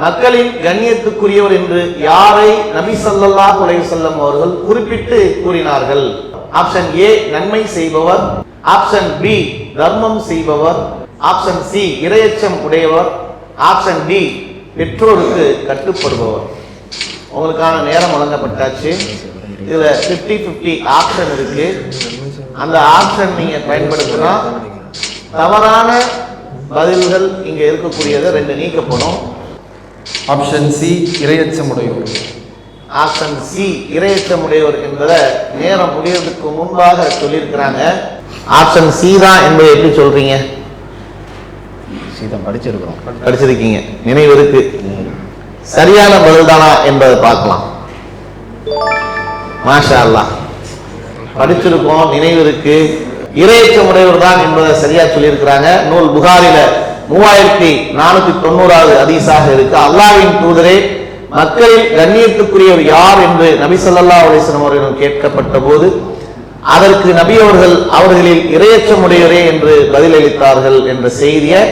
மக்களின் கண்ணியத்துக்குரியவர் என்று யாரை நபி சல்லா அலைஹி அவர்கள் குறிப்பிட்டு கூறினார்கள்? ஆப்ஷன் ஏ நன்மை செய்பவர். ஆப்ஷன் பி தர்மம் செய்பவர். ஆப்ஷன் சி இரையச்சம் உடையவர். ஆப்ஷன் டி பெற்றோருக்கு கட்டுப்படுபவர். உங்களுக்கான நேரம் வழங்கப்பட்டாச்சு. இதுல 50 50 ஆப்ஷன் இருக்கு. அந்த ஆப்ஷன் நீங்க பயன்படுத்தினா தவறான பதில்கள் இங்க இருக்கக்கூடியதை ரெண்டு நீக்கப்படும். ஆப்ஷன் சி இரையச்சமுடையோர். ஆப்ஷன் சி இரையச்சமுடையவர் என்பதை நேரம் முடியறதுக்கு முன்பாக சொல்லியிருக்கிறாங்க. ஆப்ஷன் சி தான் என்பதை எப்படி சொல்றீங்க? சீதம் படிச்சிருக்கிறோம். படிச்சிருக்கீங்க. நினைவு இருக்கு. சரியான பதில் தானா என்பதை பார்க்கலாம். மாஷா அல்லாஹ் படிச்சிருக்கோம் நினைவு இருக்கு. இரையச்சமுடையவர் தான் என்பதை சரியா சொல்லியிருக்கிறாங்க. நூல் புகாரில மூவாயிரத்தி நானூத்தி தொண்ணூறாவது அதிசாக இருக்கு. அல்லாவின் தூதரே மக்களில் கண்ணியத்துக்குரியவர் யார் என்று நபி ஸல்லல்லாஹு அலிஸ்லம் அவர்களிடம் கேட்கப்பட்ட போது அதற்கு நபி அவர்கள் அவர்களில் இரையச்சமுடையவரே என்று பதிலளித்தார்கள் என்ற செய்தியை